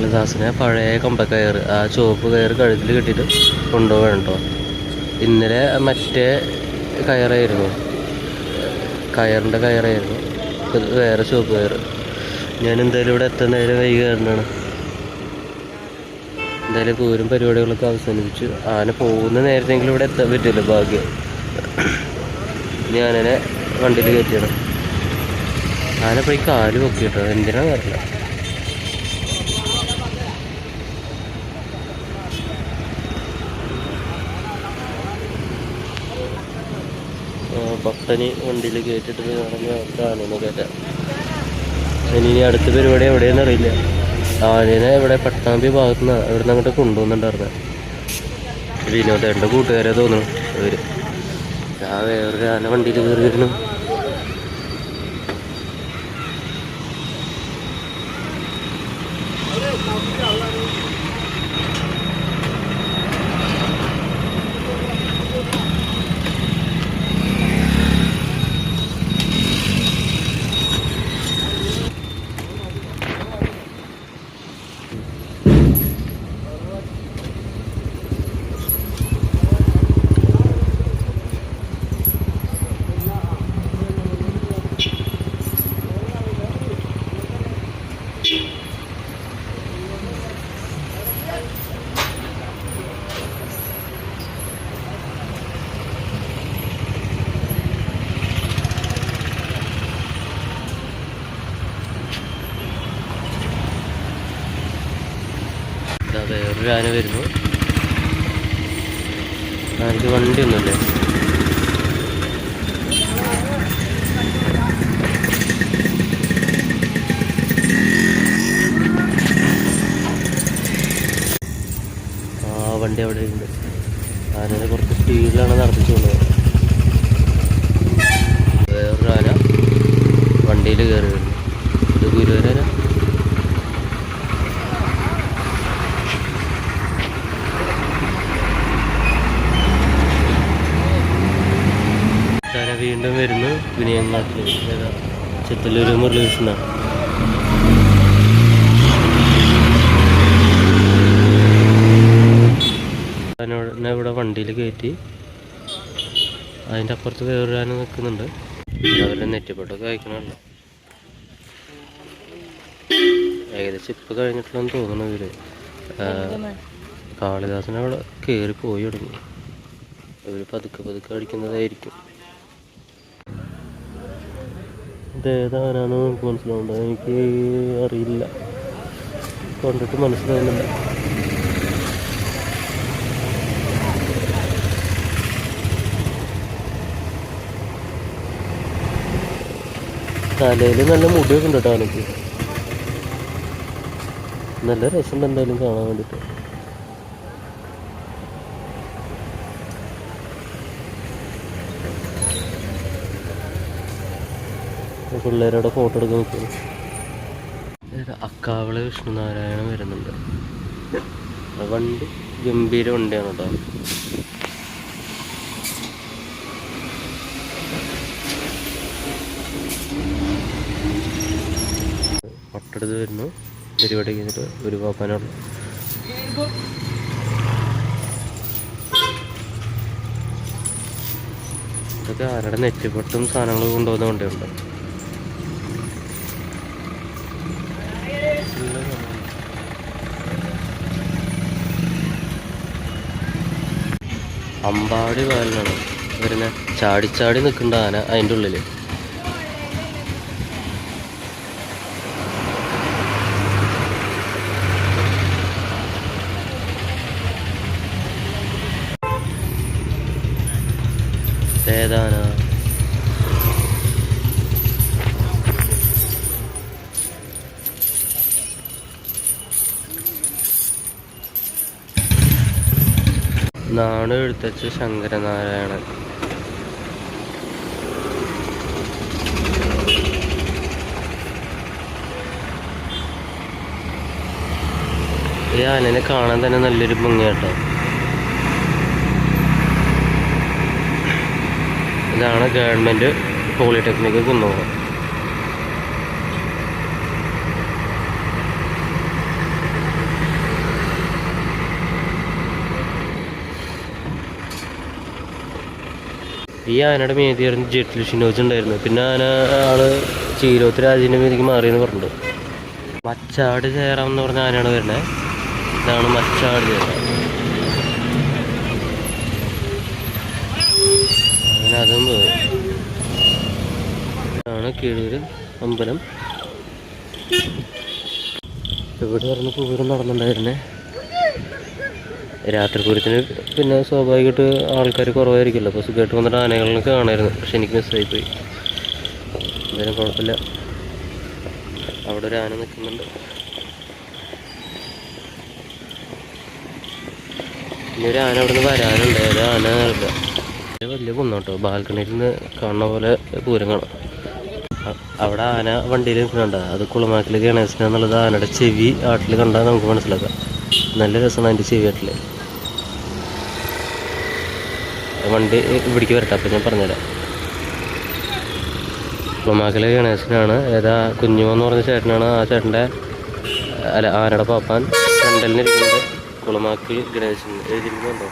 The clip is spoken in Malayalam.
കാളിദാസിനെ പഴയ കമ്പക്കയർ ആ ചുവപ്പ് കയർ കഴുത്തിൽ കെട്ടിയിട്ട് കൊണ്ടുപോകണം കേട്ടോ ഇന്നലെ മറ്റേ കയറായിരുന്നു. കയറിന്റെ കയറായിരുന്നു. ഇത് വേറെ ചുവപ്പ് കയർ ഞാൻ എന്തായാലും ഇവിടെ എത്തുന്നതിന് നേരം വൈകി കാരണമാണ് എന്തായാലും പൂരം പരിപാടികളൊക്കെ അവസാനിപ്പിച്ചു. ആന പോകുന്ന നേരത്തെങ്കിലും ഇവിടെ എത്താൻ പറ്റില്ല ഭാഗ്യം. ഞാനെ വണ്ടിയിൽ കയറ്റിയാണ് ആന പോയി കാൽ പൊക്കിയിട്ടോ? എന്തിനാ അറിയില്ല ഭക്തനി വണ്ടിയിൽ കയറ്റിട്ട് കാണുന്നു കയറ്റാം ഇനി ഇനി അടുത്ത പരിപാടി എവിടെയെന്ന് അറിയില്ല. ആനേനെ ഇവിടെ പട്ടാമ്പി ഭാഗത്തു നിന്ന് ഇവിടെ നിന്ന് അങ്ങോട്ട് കൊണ്ടുവന്നിട്ടുണ്ടായിരുന്നു. വിനോദേന്റെ കൂട്ടുകാരെ തോന്നുന്നു അവർ ആ വേറൊരു ആന വണ്ടിയിൽ കയറി വേറൊരു ആന വരുന്നു. ആനക്ക് വണ്ടി ഒന്നുമില്ലേ ആ വണ്ടി അവിടെ ഉണ്ട്. ആനനെ കുറച്ച് സ്പീഡിലാണ് നടത്തിച്ചു കൊണ്ടുപോയത് വേറൊരു ആന വണ്ടിയിൽ കയറി വരുന്നു. ഇത് ഗുരുവരാന ആന വിനയങ്ങാട്ടിൽ ഏതാ? ചെത്തല്ലൂർ മുരളീകൃഷ്ണനാണ് എന്നെ ഇവിടെ വണ്ടിയിൽ കയറ്റി അതിന്റെ അപ്പുറത്ത് കയറാൻ നിൽക്കുന്നുണ്ട്. അവരെ നെറ്റിപ്പട്ടൊക്കെ അയക്കണമല്ലോ. ഏകദേശം ഇപ്പം കഴിഞ്ഞിട്ടുണ്ടെന്ന് തോന്നുന്നു ഇവർ. കാളിദാസനവിടെ കയറി പോയി തുടങ്ങി. ഇവർ പതുക്കെ പതുക്കെ അടിക്കുന്നതായിരിക്കും. ഇതേതാനാന്ന് നമുക്ക് മനസ്സിലാവുന്നുണ്ട് എനിക്ക് അറിയില്ല. കണ്ടിട്ട് മനസ്സിലാവുന്നില്ല. തലയിൽ നല്ല മുടിയൊക്കെ ഉണ്ട് കേട്ടോ എനിക്ക്. നല്ല രസം എന്തായാലും കാണാൻ വേണ്ടിയിട്ട്. പിള്ളേരോടെ ഫോട്ടോ എടുക്കാൻ നിൽക്കുന്നു. അക്കാവള വിഷ്ണുനാരായണ വരുന്നുണ്ട്. വണ്ടി ഗംഭീര വണ്ടിയാണ് കേട്ടോ. പട്ടെടുത്ത് വരുന്നു. പരിപാടി കഴിഞ്ഞിട്ട് ഒരു പാപ്പാനുള്ള ഇതൊക്കെ ആരുടെ നെറ്റിപ്പൊട്ടും സാധനങ്ങളും കൊണ്ടുപോകുന്ന വണ്ടിയുണ്ട് അമ്പാടി പാലിനാണ് വരുന്ന ചാടിച്ചാടി നിൽക്കേണ്ട ആന അതിന്റെ ഉള്ളിൽ ഏതാന നാട് എഴുത്തച്ഛ ശങ്കരനാരായണൻ? ഈ ആനനെ കാണാൻ തന്നെ നല്ലൊരു ഭംഗിയാട്ടോ ഇതാണ് ഗവൺമെന്റ് പോളിടെക്നിക് കുന്നോളം ഈ ആനയുടെ മേതിയായിരുന്നു ജെറ്റിൽ ഷിനോജ് ഉണ്ടായിരുന്നു പിന്നെ ആന ആൾ ചീരോത്ത് രാജീന്റെ മേതിക്ക് മാറിയെന്ന് പറഞ്ഞിട്ടുണ്ട്. മച്ചാട് ചേരാം എന്ന് പറഞ്ഞ ആനയാണ് വരുന്നത് ഇതാണ് മച്ചാട് ചേറാം അങ്ങനെ അതും ഇതാണ് കീഴൂര് അമ്പലം. ഇവിടെ പറഞ്ഞ പൂരം നടന്നുണ്ടായിരുന്നേ. രാത്രി പൂരത്തിന് പിന്നെ സ്വാഭാവികമായിട്ട് ആൾക്കാർ കുറവായിരിക്കുമല്ലോ. അപ്പോൾ സുഖമായിട്ട് വന്നിട്ട് ആനകളെ കാണായിരുന്നു. പക്ഷെ എനിക്ക് മിസ്സായി പോയി എന്തായാലും കുഴപ്പമില്ല. അവിടെ ഒരു ആന നിൽക്കുന്നുണ്ട്. ഇനി ഒരു ആന അവിടെ നിന്ന് വരാനുണ്ട്. ഒരു ആന നല്ല വലിയ കുന്നോട്ടോ ബാൽക്കണിയിൽ നിന്ന് കാണുന്ന പോലെ പൂരം കാണാം അവിടെ ആന വണ്ടിയിൽ നിൽക്കുന്നുണ്ട്. അത് കുളമാക്കിൽ ഗണേശനെന്നുള്ളത് ആനയുടെ ചെവി ആട്ടിൽ കണ്ടാൽ നമുക്ക് മനസ്സിലാക്കാം. നല്ല രസമാണ് അതിന്റെ ചെവി ആട്ടിൽ വണ്ടി ഇവിടേക്ക് വരട്ടെ അപ്പം ഞാൻ പറഞ്ഞുതരാം. കുളമാക്കിലെ ഗണേശനാണ് ഏതാ കുഞ്ഞുമെന്ന് പറഞ്ഞ ചേട്ടനാണ്. ആ ചേട്ടന്റെ അല്ല ആനയുടെ പാപ്പാൻ രണ്ടലിനിരിക്കുന്നത് കുളമാക്കി ഗണേശൻ എഴുതിയിരുന്നുണ്ടോ